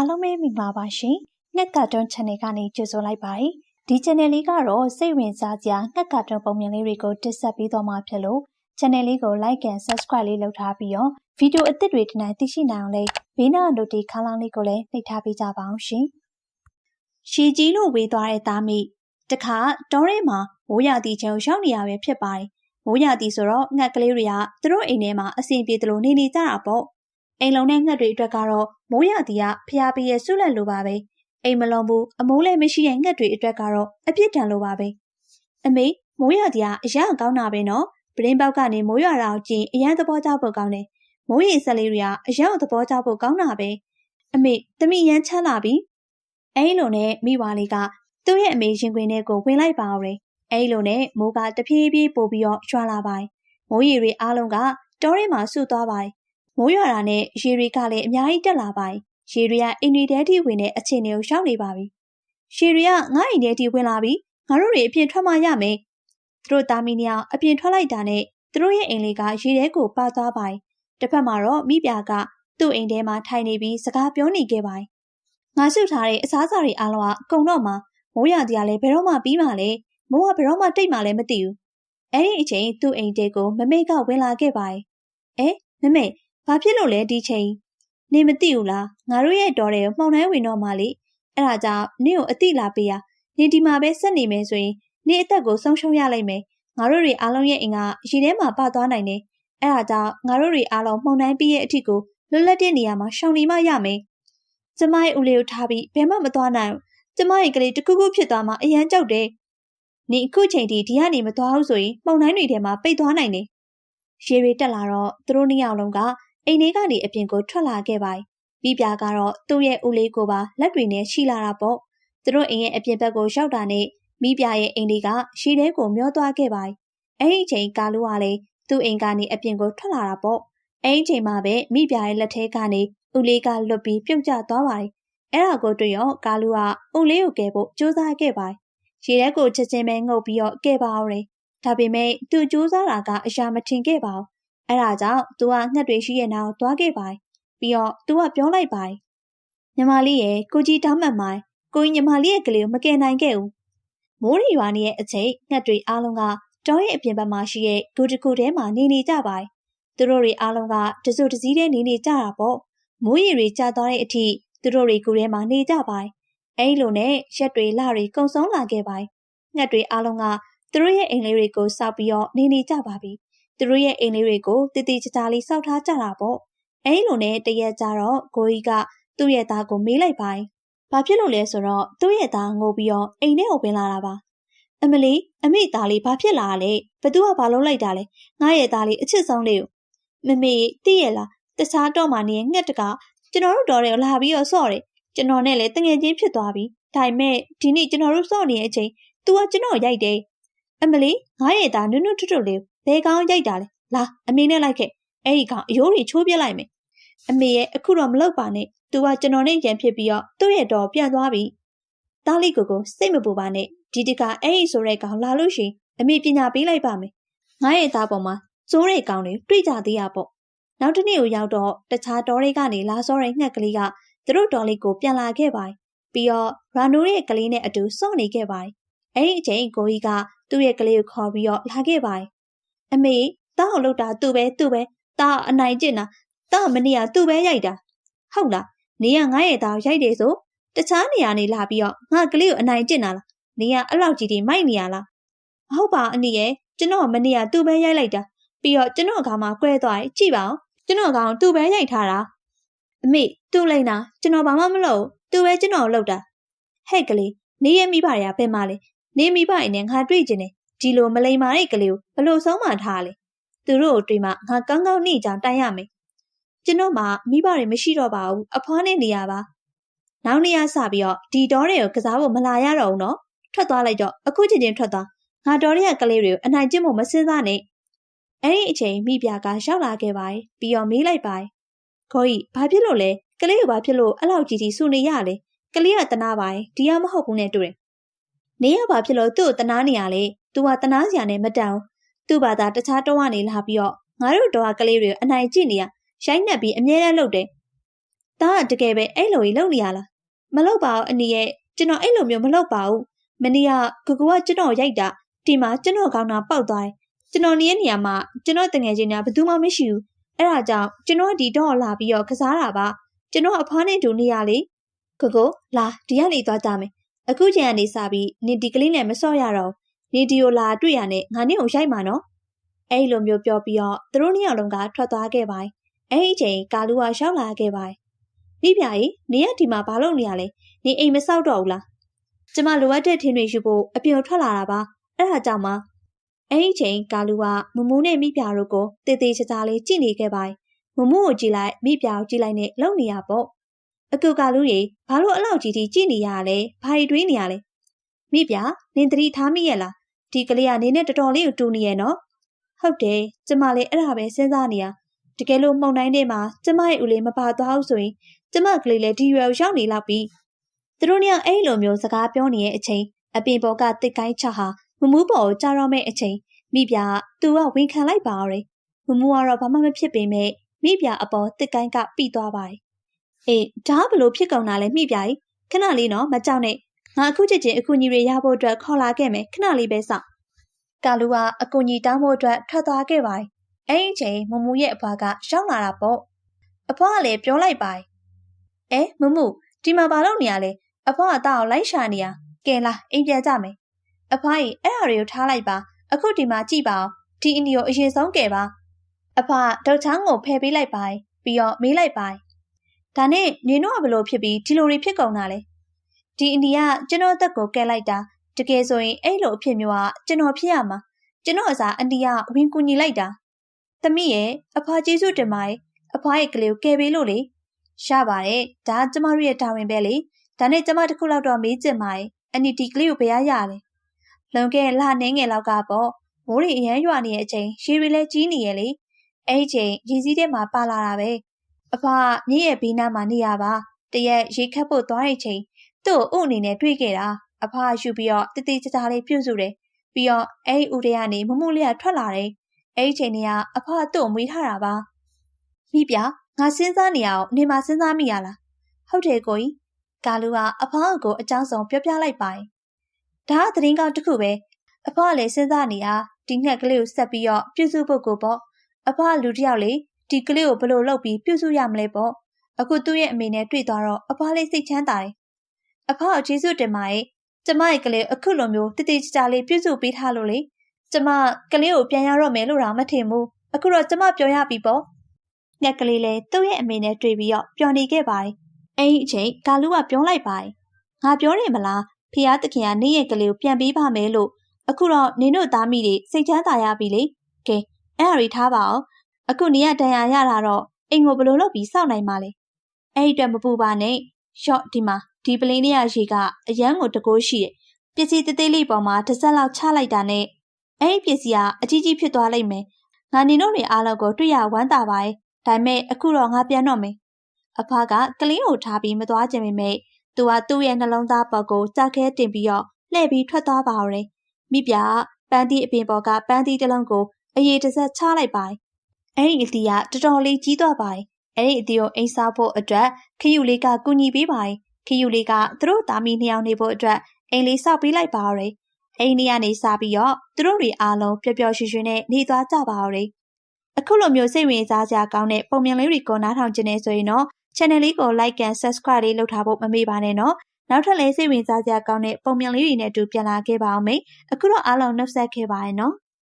အားလုံးပဲမိပါပါရှင်။ငှက်ကတွန်း channel ကနေကြိုဆိုလိုက်ပါတယ်။ဒီ channel လေးကတော့စိတ်ဝင်စားစရာငှက်ကတွန်းပုံမြင်လေးတွေကိုတင်ဆက်ပေးသွားမှာဖြစ်လို့ channel လေးကို like and subscribe လေးလုပ်ထားပြီးတော့ဗီဒီယိုအသစ်တွေဒီနေ့သိရှိနိုင်အောင်လေးဘေးနား notification ခန်းလေးကိုလည်းနှိပ်ထားပေးကြပါအောင်ရှင်။ရှီကြီးလို့ဝေးသွားတဲ့သားမိတခါတောထဲမှာမိုးရသည့်ချိန်ရောက်နေရပဲဖြစ်ပါတယ်။မိုးရသည့်ဆိုတော့ငှက်ကလေးတွေကသူတို့အိမ်ထဲမှာအဆင်ပြေသလိုနေနေကြတာပေါ့။ အိမ်လုံးနဲ့ငှက်တွေအတွက်ကတော့မိုးရသည်ကဖျားပေးရဲ့ဆုလက်လိုပါပဲအိမ်မလုံးဘူးအမိုးလည်းမရှိတဲ့ငှက်တွေအတွက်ကတော့အပြစ်ဒဏ်လိုပါပဲအမေမိုးရသည်ကအရာကောင်းတာပဲနော်ပရင်းပေါက်ကနေမိုးရွာတာကိုကြည့်အရန်သဘောကျဖို့ကောင်းတယ်မိုးရေဆက်လေးတွေကအရန်သဘောကျဖို့ကောင်းတာပဲအမေတမိရန်ချမ်းလာပြီအဲလိုနဲ့မိဝါလေးကသူ့ရဲ့အမေရင်ခွင်ထဲကိုဝင်လိုက်ပါအောင်တယ်အဲလိုနဲ့မိုးကတဖြည်းဖြည်းပို့ပြီးတော့ရွှာလာပါတယ်မိုးရေတွေအားလုံးကတောထဲမှာဆုသွားပါတယ် မိုးရွာတာနဲ့ရေတွေကလည်းအများကြီးတက်လာပါပြီ။ရေတွေကအိမ်တွေထဲထိဝင်တဲ့အခြေအနေကိုရှောင်နေပါပြီ။ရေတွေကငါ့အိမ်ထဲထိဝင်လာပြီ။ငါတို့တွေအပြင်ထွက်မှရမယ်။သူတို့သားမီးနှစ်ယောက်အပြင်ထွက်လိုက်တာနဲ့သူတို့ရဲ့အိမ်လေးကရေထဲကိုပါသွားပါပြီ။တစ်ဖက်မှာတော့မိပြာကသူ့အိမ်ထဲမှာထိုင်နေပြီးစကားပြောနေခဲ့ပါပြီ။ငါစုထားတဲ့အစားအစာတွေအားလုံးကကုံတော့မှမိုးရွာတရားလည်းဘယ်တော့မှပြီးမှလဲ။မိုးကဘယ်တော့မှတိတ်မှလည်းမသိဘူး။အဲ့ဒီအချိန်သူ့အိမ်တဲကိုမမေကဝင်လာခဲ့ပါရဲ့။အဲမမေ ဘာဖြစ်လို့လဲဒီချိန်နေမသိဘူးလားငါတို့ရဲ့တော်တဲ့မှောင်နှဲဝင်တော့မှလေအဲ့ဒါကြောင့်နင့်ကိုအတိလာပေးရနေဒီမှာပဲဆက်နေမယ်ဆိုရင်နေအသက်ကိုဆုံးရှုံးရလိမ့်မယ်ငါတို့တွေအားလုံးရဲ့အိမ်ကရေထဲမှာပသွားနိုင်တယ်အဲ့ဒါကြောင့်ငါတို့တွေအားလုံးမှုန်တိုင်းပြီးရဲ့အထစ်ကိုလွတ်လပ်တဲ့နေရာမှာရှောင်နေမှရမယ်ကျမရဲ့ဦးလေးကိုထားပြီးဘယ်မှမသွားနိုင်ဘူးကျမရဲ့ကလေးတခုခုဖြစ်သွားမှအရန်ကြောက်တယ်နေအခုချိန်ထိဒီကနေမသွားဘူးဆိုရင်မှုန်တိုင်းတွေထဲမှာပိတ်သွားနိုင်တယ်ရေတွေတက်လာတော့သူတို့နှစ်ယောက်လုံးက အိမ်ထဲကနေအပြင်ကိုထွက်လာခဲ့ပါတယ်။ပြီးပြာကတော့သူ့ရဲ့ဦးလေးကိုပါလက်တွေနဲ့ရှိလာတာပေါ့။သူတို့အိမ်ရဲ့အပြင်ဘက်ကိုရောက်တာနဲ့မိပြရဲ့အိမ်လေးကရှီထဲကိုမျောသွားခဲ့ပါတယ်။အဲ့ဒီအချိန်ကာလူကလည်းသူ့အိမ်ကနေအပြင်ကိုထွက်လာတာပေါ့။အဲ့ဒီအချိန်မှာပဲမိပြရဲ့လက်ထဲကနေဦးလေးကလွတ်ပြီးပြုတ်ကျသွားပါတယ်။အဲ့ဒါကိုတွေ့ရောကာလူကဦးလေးကိုကယ်ဖို့ကြိုးစားခဲ့ပါတယ်။ရေထဲကိုချက်ချင်းပဲငုပ်ပြီးတော့ကယ်ပါအောင်တယ်။ဒါပေမဲ့သူကြိုးစားတာကအရာမထင်ခဲ့ပါဘူး အဲ့ဒါကြောင့် तू ကငှက်တွေရှိရဲ့နောက်သွားခဲ့ပါပြီးတော့ तू ကပြောလိုက်ပါညီမလေးရဲ့ကိုကြီးတောင်းမှန်မိုင်းကိုကြီးညီမလေးရဲ့ကလေးကိုမကယ်နိုင်ခဲ့ဘူးမိုးရီရွာနေတဲ့အချိန်ငှက်တွေအားလုံးကတောရဲ့အပြင်ဘက်မှာရှိတဲ့ဂူတကူထဲမှာနေနေကြပါသူတို့တွေအားလုံးကတစုတစည်းတည်းနေနေကြတာပေါ့မိုးရီတွေကြာသွားတဲ့အထိသူတို့တွေကူထဲမှာနေကြပါအဲ့လိုနဲ့ရက်တွေလတွေကုံဆုံးလာခဲ့ပါငှက်တွေအားလုံးကသူတို့ရဲ့အိမ်လေးတွေကိုစောက်ပြီးတော့နေနေကြပါပြီ သူတို့ရဲ့အိမ်လေးတွေကိုတည်တည်ကြကြလေးစောက်ထားကြတာပေါ့အဲလိုနဲ့တရက်ကြတော့ကိုကြီးကသူ့ရဲ့သားကိုမေးလိုက်ပါဘာဖြစ်လို့လဲဆိုတော့သူ့ရဲ့သားငိုပြီးတော့အိမ်ထဲကိုဝင်လာတာပါအမလီအမိသားလေးဘာဖြစ်လာလဲဘသူကဘာလုပ်လိုက်တာလဲငါရဲ့သားလေးအချစ်ဆုံးလေးကိုမမေသိရလားတခြားတော့မှနေငှက်တကကျွန်တော်တို့တော်တယ်လာပြီးတော့စော့တယ်ကျွန်တော်နဲ့လည်းတငယ်ချင်းဖြစ်သွားပြီဒါပေမဲ့ဒီနေ့ကျွန်တော်တို့စော့နေတဲ့အချိန် तू ကကျွန်တော်ရိုက်တယ်အမလီငါရဲ့သားနုနုထွတ်ထွတ်လေး ဘယ်ကောင်ရိုက်တာလဲလာအမေနဲ့လိုက်ခဲ့အဲ့ဒီကောင်အယိုးတွေချိုးပြလိုက်မယ်အမေရဲ့အခုတော့မလုပ်ပါနဲ့သူကကျွန်တော်နဲ့ရန်ဖြစ်ပြီးတော့သူ့ရဲ့တော်ပြန်သွားပြီတားလေးကိုကိုစိတ်မပူပါနဲ့ဒီတကအဲ့ဒီဆိုတဲ့ကောင်လာလို့ရှိရင်အမေပညာပေးလိုက်ပါမယ်ငါရဲ့သားပေါ်မှာစိုးတဲ့ကောင်တွေတွေ့ကြသေးရပေါ့နောက်တစ်နေ့ကိုရောက်တော့တခြားတော်တွေကနေလာစောတဲ့ငှက်ကလေးကသူတို့တော်လေးကိုပြန်လာခဲ့ပါတယ်ပြီးတော့ရာနိုရဲ့ကလေးနဲ့အတူစောင့်နေခဲ့ပါတယ်အဲ့ဒီအချိန်ကိုကြီးကသူ့ရဲ့ကလေးကိုခေါ်ပြီးတော့လာခဲ့ပါတယ် အမေတားအောင်လုပ်တာသူ့ပဲသူ့ပဲတားအနိုင်ကျင့်တာတားမနေရသူ့ပဲရိုက်တာဟုတ်လားနေရငါ့ရဲ့သားရိုက်တယ်ဆိုတခြားနေရာနေလာပြီးတော့ငါကလေးကိုအနိုင်ကျင့်တာလားနေရအဲ့လောက်ကြီးဒီမိုက်နေရလားမဟုတ်ပါအနီရဲ့ကျွန်တော်မနေရသူ့ပဲရိုက်လိုက်တာပြီးတော့ကျွန်တော်ကမှကွဲသွားရင်ကြည့်ပါဦးကျွန်တော်ကောင်သူ့ပဲရိုက်ထားတာအမေသူ့လိမ့်တာကျွန်တော်ဘာမှမလုပ်သူ့ပဲကျွန်တော်လုပ်တာဟဲ့ကလေးနေရမိပါရဘယ်မှလဲနေမိပါရင်ငါတွေ့ကျင်တယ် ဒီလိုမလိမ္မာတဲ့ကလေးကိုဘလို့ဆုံးမထားလဲသူတို့ကိုတွေ့မှငါကောင်းကောင်းနေကြတိုင်ရမယ်ကျွန်တော်မှမိဘတွေမရှိတော့ပါဘူးအဖွားနဲ့နေရပါနောက်နေ့ရစပြီးတော့ဒီတော်တွေကိုကစားဖို့မလာရတော့ဘူးနော်ထွက်သွားလိုက်တော့အခုချင်းချင်းထွက်သွားငါတော်ရဲ့ကလေးတွေကိုအနိုင်ကျင့်ဖို့မစင်းစားနဲ့အဲ့ဒီအချိန်မိပြကရောက်လာခဲ့ပါတယ်ပြီးတော့မေးလိုက်ပါတယ်ခေါ်ကြီးဘာဖြစ်လို့လဲကလေးကဘာဖြစ်လို့အဲ့လောက်ကြီးကြီးစူနေရလဲကလေးကတနာပါတယ်ဒီကမဟုတ်ဘူးနဲ့တွေ့တယ်နေရဘာဖြစ်လို့သူ့ကိုတနာနေရလဲ သူကတနာစရာနဲ့မတန်ဘူးသူ့ဘာသာတခြားတော့ကနေလာပြီးတော့ငါတို့တော့ကလေးတွေအနိုင်ကျင့်နေရရိုက်နှက်ပြီးအမြဲတမ်းလုပ်တယ်ဒါကတကယ်ပဲအဲ့လိုကြီးလုပ်နေရလားမလုပ်ပါဘူးအနီရဲ့ကျွန်တော်အဲ့လိုမျိုးမလုပ်ပါဘူးမနေ့ကကိုကိုကကျွန်တော်ရိုက်တာဒီမှာကျွန်တော်ကောင်းတာပေါက်သွားတယ်ကျွန်တော်နေတဲ့နေရာမှာကျွန်တော်တငယ်ချင်းများဘယ်သူမှမရှိဘူးအဲ့ဒါကြောင့်ကျွန်တော်ဒီတော့လာပြီးတော့ကစားတာပါကျွန်တော်အဖွားနဲ့တူနေရလေကိုကိုလာဒီကနေသွားကြမယ်အခုချိန်ကနေစပြီးနေဒီကလေးနဲ့မစော့ရတော့ နေဒီကိုလာတွေ့ရနဲ့ငါနဲ့ကိုရိုက်မှာနော်အဲ့လိုမျိုးပြောပြီးတော့သူတို့နှစ်ယောက်လုံးကထွက်သွားခဲ့ပါတယ်အဲ့ဒီချိန်ကာလူကရှောက်လာခဲ့ပါတယ်မိပြကြီးနေရဒီမှာဘာလုပ်နေရလဲနေအိမ်မဆောက်တော့ဘူးလားကျမလိုအပ်တဲ့ထင်းတွေယူဖို့အပြင်ထွက်လာတာပါအဲ့ဒါကြောင့်မှအဲ့ဒီချိန်ကာလူကမမူးနဲ့မိပြတို့ကိုတေးသေးချာချာလေးကြည့်နေခဲ့ပါတယ်မမူးကိုကြည့်လိုက်မိပြကိုကြည့်လိုက်နဲ့လုံနေရပေါ့အကူကာလူကြီးဘာလို့အလောက်ကြီးကြီးကြည့်နေရလဲဘာတွေတွေးနေရလဲမိပြနင်တတိထားမိရဲ့လား ဒီကလေးကနင်းနဲ့တော်တော်လေးကိုတူနေရဲ့နော်ဟုတ်တယ်ကျမလည်းအဲ့ဒါပဲစဉ်းစားနေရတကယ်လို့မှုန်တိုင်းထဲမှာကျမရဲ့ဦးလေးမပါသွားဘူးဆိုရင်ကျမကလေးလည်းဒီရွယ်ကိုရောက်နေလောက်ပြီသူတို့ညအဲ့လိုမျိုးစကားပြောနေတဲ့အချိန်အပြင်ပေါ်ကတစ်ကိုင်းချဟာမမူးပေါ်ကိုကြားတော့မဲ့အချိန်မိပြသူကဝင်ခံလိုက်ပါတော့မမူးကတော့ဘာမှမဖြစ်ပေမဲ့မိပြအပေါ်တစ်ကိုင်းကပိသွားပါတယ်အေးဒါဘလို့ဖြစ်ကုန်တာလဲမိပြကြီးခဏလေးနော်မကြောက်နဲ့ ငါအခုချက်ချင်းအခုညီတွေရဖို့အတွက်ခေါ်လာခဲ့မယ်ခဏလေးပဲစောင့်ကာလူကအကူညီတောင်းဖို့အတွက်ထွက်သွားခဲ့ပါတယ်အဲ့ဒီချိန်မမူရဲ့အဖွားကရှောင်းလာတာပေါ့အဖွားကလည်းပြောလိုက်ပါတယ်အဲမမူဒီမှာဘာလုပ်နေရလဲအဖွားကတောက်လိုက်ရှာနေရကဲလာအိမ်ပြန်ကြမယ်အဖွားကြီးအဲ့ဟာတွေကိုထားလိုက်ပါအခုဒီမှာကြည့်ပါအောင်ဒီအင်ဒီကိုအရင်ဆုံးကဲပါအဖွားဒေါက်ချောင်းကိုဖယ်ပေးလိုက်ပါပြီးတော့မေးလိုက်ပါဒါနဲ့နင်တို့ကဘလို့ဖြစ်ပြီးဒီလိုတွေဖြစ်ကုန်တာလဲ ဒီအင်ဒီကကျွန်တော်အသက်ကိုကဲလိုက်တာတကယ်ဆိုရင်အဲ့လိုအဖြစ်မျိုးကကျွန်တော်ဖြစ်ရမှာကျွန်တော်အစားအန်ဒီကဝင်ကူညီလိုက်တာသမီးရဲ့အဖွားကျေးဇူးတင်ပါတယ်အဖွားရဲ့ကလေးကိုကယ်ပေးလို့လေရပါတယ်ဒါကျမတို့ရဲ့တာဝန်ပဲလေဒါနဲ့ကျမတခုလောက်တော့မေးချင်ပါတယ်အနီဒီကလေးကိုဘယ်ရရလဲလွန်ခဲ့လနှင်းငယ်လောက်ကပေါ့မိုးရီအရန်ရွာနေတဲ့အချိန်ရေတွေလည်းကြီးနေရဲ့လေအဲ့ဒီချိန်ရေစည်းထဲမှာပါလာတာပဲအဖမြည့်ရဲ့ဘေးနားမှာနေရပါတရက်ရေခတ်ဖို့သွားတဲ့ချိန် သူ့ကိုဥအနေနဲ့တွေ့ခဲ့တာအဖယူပြီးတော့တတိချာချာလေးပြုတ်စုတယ်ပြီးတော့အဲ့ဒီဥတွေကနေမမှုလေးကထွက်လာတယ်အဲ့ဒီချိန်တွေကအဖသူ့ကိုမွေးထားတာပါမိပြငါစဉ်းစားနေရအောင်နေမှာစဉ်းစားမိရလားဟုတ်တယ်ကိုကြီးကာလူကအဖအကိုအကြောင်းဆောင်ပြောပြလိုက်ပါတယ်ဒါကသတင်းကောင်းတစ်ခုပဲအဖကလည်းစဉ်းစားနေတာဒီငှက်ကလေးကိုဆက်ပြီးတော့ပြုစုဖို့ကိုပေါ့အဖကလူတစ်ယောက်လေဒီကလေးကိုဘယ်လိုလုပ်ပြီးပြုစုရမလဲပေါ့အခုသူ့ရဲ့အမေနဲ့တွေ့သွားတော့အဖလေးစိတ်ချမ်းသာတယ် အဖကိုကျေးဇူးတင်ပါရဲ့ကျမရဲ့ကလေးအခုလိုမျိုးတည်တည်ကြကြလေးပြုစုပေးထားလို့လေကျမကလေးကိုပြန်ရတော့မယ်လို့တော့မထင်ဘူးအခုတော့ကျမပြောရပြီပေါ့ငှက်ကလေးလည်းသူ့ရဲ့အမေနဲ့တွေ့ပြီးတော့ပျော်နေခဲ့ပါတယ်အဲ့ဒီအချိန်ကာလူကပြောလိုက်ပါတယ်ငါပြောတယ်မလားဖះသခင်ကနင့်ရဲ့ကလေးကိုပြန်ပေးပါမယ်လို့အခုတော့နင်တို့သားမိတွေစိတ်ချမ်းသာရပြီလေကဲအဲ့အရီထားပါအောင်အခုနေရတန်ရာရလာတော့အိမ်ကိုဘယ်လိုလုပ်ပြီးစောင့်နိုင်မှာလဲအဲ့ဒီအတွက်မပူပါနဲ့ရှော့ဒီမှာ ဒီပလင်းလေးရရေကအရန်ကိုတကိုးရှိတယ်ပစ္စည်းသေးသေးလေးပေါ်မှာတစ်စက်လောက်ချလိုက်တာနဲ့အဲ့ဒီပစ္စည်းကအကြီးကြီးဖြစ်သွားလိမ့်မယ်ငါနေတို့တွေအားလုံးကိုတွေ့ရဝမ်းသာပါရဲ့ဒါပေမဲ့အခုတော့ငါပြန်တော့မယ်အဖကကလင်းကိုထားပြီးမသွားခြင်းပေမဲ့သူကသူ့ရဲ့နှလုံးသားပေါ်ကိုကြောက်ခဲတင်ပြီးတော့လှည့်ပြီးထွက်သွားပါတော့တယ်မိပြပန်းသီးအပင်ပေါ်ကပန်းသီးတစ်လုံးကိုအရေးတစ်ဆက်ချလိုက်ပါအဲ့ဒီအတီးကတော်တော်လေးကြီးသွားပါတယ်အဲ့ဒီအတီးကိုအိမ်စားဖို့အတွက်ခယူလေးကကူညီပေးပါတယ် ခယူလေးကသူတို့သားမီးနှစ်ယောက်နေဖို့အတွက်အိမ်လေးဆောက်ပေးလိုက်ပါတော့တယ်အိမ်လေးကနေစားပြီးတော့သူတို့တွေအားလုံးပျော်ပျော်ရွှင်ရွှင်နဲ့နေသွားကြပါတော့တယ်အခုလိုမျိုးစိတ်ဝင်စားစရာကောင်းတဲ့ပုံမြင်လေးတွေကိုနားထောင်ခြင်းနဲ့ဆိုရင်တော့ channel လေးကို like and subscribe လေးလုပ်ထားဖို့မမေ့ပါနဲ့နော်နောက်ထပ်လည်းစိတ်ဝင်စားစရာကောင်းတဲ့ပုံမြင်လေးတွေနဲ့အတူပြန်လာခဲ့ပါအောင်မေအခုတော့အားလုံးနှုတ်ဆက်ခဲ့ပါရနော်